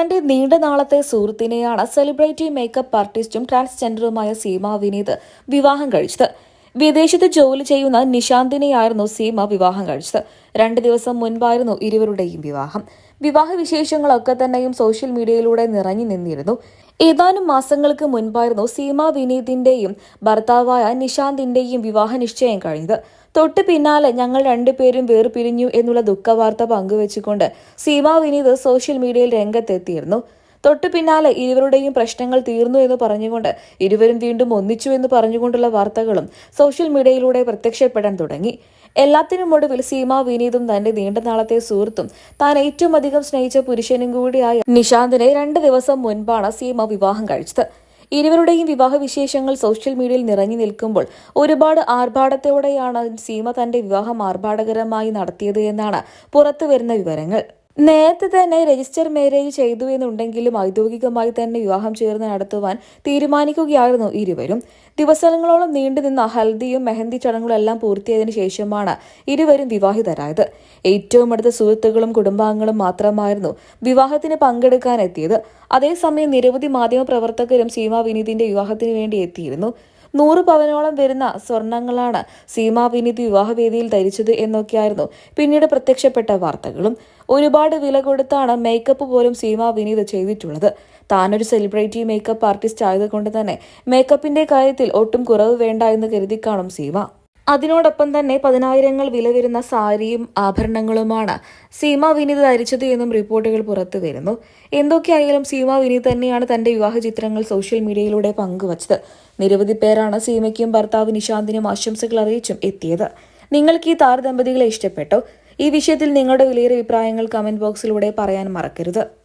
തന്റെ നീണ്ട നാളത്തെ സുഹൃത്തിനെയാണ് സെലിബ്രിറ്റി മേക്കപ്പ് ആർട്ടിസ്റ്റും ട്രാൻസ്ജെൻഡറുമായ സീമ വിനീത് വിവാഹം കഴിച്ചത്. വിദേശത്ത് ജോലി ചെയ്യുന്ന നിശാന്തിനെയായിരുന്നു സീമ വിവാഹം കഴിച്ചത്. രണ്ട് ദിവസം മുൻപായിരുന്നു ഇരുവരുടെയും വിവാഹം. വിവാഹ വിശേഷങ്ങളൊക്കെ തന്നെയും സോഷ്യൽ മീഡിയയിലൂടെ നിറഞ്ഞു നിന്നിരുന്നു. ഏതാനും മാസങ്ങൾക്ക് മുൻപായിരുന്നു സീമ വിനീതിന്റെയും ഭർത്താവായ നിശാന്തിന്റെയും വിവാഹ നിശ്ചയം കഴിഞ്ഞത്. തൊട്ട് പിന്നാലെ ഞങ്ങൾ രണ്ടുപേരും വേർപിരിഞ്ഞു എന്നുള്ള ദുഃഖവാർത്ത പങ്കുവച്ചുകൊണ്ട് സീമ വിനീത് സോഷ്യൽ മീഡിയയിൽ രംഗത്തെത്തിയിരുന്നു. തൊട്ടു പിന്നാലെ ഇരുവരുടെയും പ്രശ്നങ്ങൾ തീർന്നു എന്ന് പറഞ്ഞുകൊണ്ട് ഇരുവരും വീണ്ടും ഒന്നിച്ചു എന്ന് പറഞ്ഞുകൊണ്ടുള്ള വാർത്തകളും സോഷ്യൽ മീഡിയയിലൂടെ പ്രത്യക്ഷപ്പെടാൻ തുടങ്ങി. എല്ലാത്തിനും ഒടുവിൽ സീമ വിനീതും തന്റെ നീണ്ട നാളത്തെ സുഹൃത്തും താൻ ഏറ്റവും അധികം സ്നേഹിച്ച പുരുഷനും കൂടിയായ നിശാന്തിനെ രണ്ട് ദിവസം മുൻപാണ് സീമ വിവാഹം കഴിച്ചത്. ഇരുവരുടെയും വിവാഹ വിശേഷങ്ങൾ സോഷ്യൽ മീഡിയയിൽ നിറഞ്ഞു നിൽക്കുമ്പോൾ ഒരുപാട് ആർഭാടത്തോടെയാണ് സീമ തന്റെ വിവാഹം ആർഭാടകരമായി നടത്തിയത് എന്നാണ് പുറത്തുവരുന്ന വിവരങ്ങൾ. നേരത്തെ തന്നെ രജിസ്റ്റർ മാരേജ് ചെയ്തു എന്നുണ്ടെങ്കിലും ഔദ്യോഗികമായി തന്നെ വിവാഹം ചേർന്ന് നടത്തുവാൻ തീരുമാനിക്കുകയായിരുന്നു ഇരുവരും. ദിവസങ്ങളോളം നീണ്ടുനിന്ന ഹൽദിയും മെഹന്തി ചടങ്ങുകളെല്ലാം പൂർത്തിയായതിനു ശേഷമാണ് ഇരുവരും വിവാഹിതരായത്. ഏറ്റവും അടുത്ത സുഹൃത്തുക്കളും കുടുംബാംഗങ്ങളും മാത്രമായിരുന്നു വിവാഹത്തിന് പങ്കെടുക്കാൻ എത്തിയത് അതേസമയം നിരവധി മാധ്യമപ്രവർത്തകരും സീമ വിനീതിന്റെ വിവാഹത്തിന് വേണ്ടി എത്തിയിരുന്നു. നൂറ് പവനോളം വരുന്ന സ്വർണങ്ങളാണ് സീമാ വിനീത് വിവാഹവേദിയിൽ ധരിച്ചത് എന്നൊക്കെയായിരുന്നു പിന്നീട് പ്രത്യക്ഷപ്പെട്ട വാർത്തകളും. ഒരുപാട് വില കൊടുത്താണ് മേക്കപ്പ് പോലും സീമാ വിനീത് ചെയ്തിട്ടുള്ളത്. താനൊരു സെലിബ്രിറ്റി മേക്കപ്പ് ആർട്ടിസ്റ്റ് ആയതുകൊണ്ട് തന്നെ മേക്കപ്പിന്റെ കാര്യത്തിൽ ഒട്ടും കുറവ് വേണ്ട എന്ന് കരുതി കാണും സീമ. അതിനോടൊപ്പം തന്നെ പതിനായിരങ്ങൾ വില വരുന്ന സാരിയും ആഭരണങ്ങളുമാണ് സീമ വിനീത് ധരിച്ചത് എന്നും റിപ്പോർട്ടുകൾ പുറത്തു വരുന്നു. എന്തൊക്കെയായാലും സീമ വിനീത് തന്നെയാണ് തന്റെ വിവാഹ ചിത്രങ്ങൾ സോഷ്യൽ മീഡിയയിലൂടെ പങ്കുവച്ചത്. നിരവധി പേരാണ് സീമയ്ക്കും ഭർത്താവ് നിശാന്തിനും ആശംസകൾ അറിയിച്ചും എത്തിയത്. നിങ്ങൾക്ക് ഈ താരദമ്പതികളെ ഇഷ്ടപ്പെട്ടോ? ഈ വിഷയത്തിൽ നിങ്ങളുടെ വിലയേറിയ അഭിപ്രായങ്ങൾ കമന്റ് ബോക്സിലൂടെ പറയാൻ മറക്കരുത്.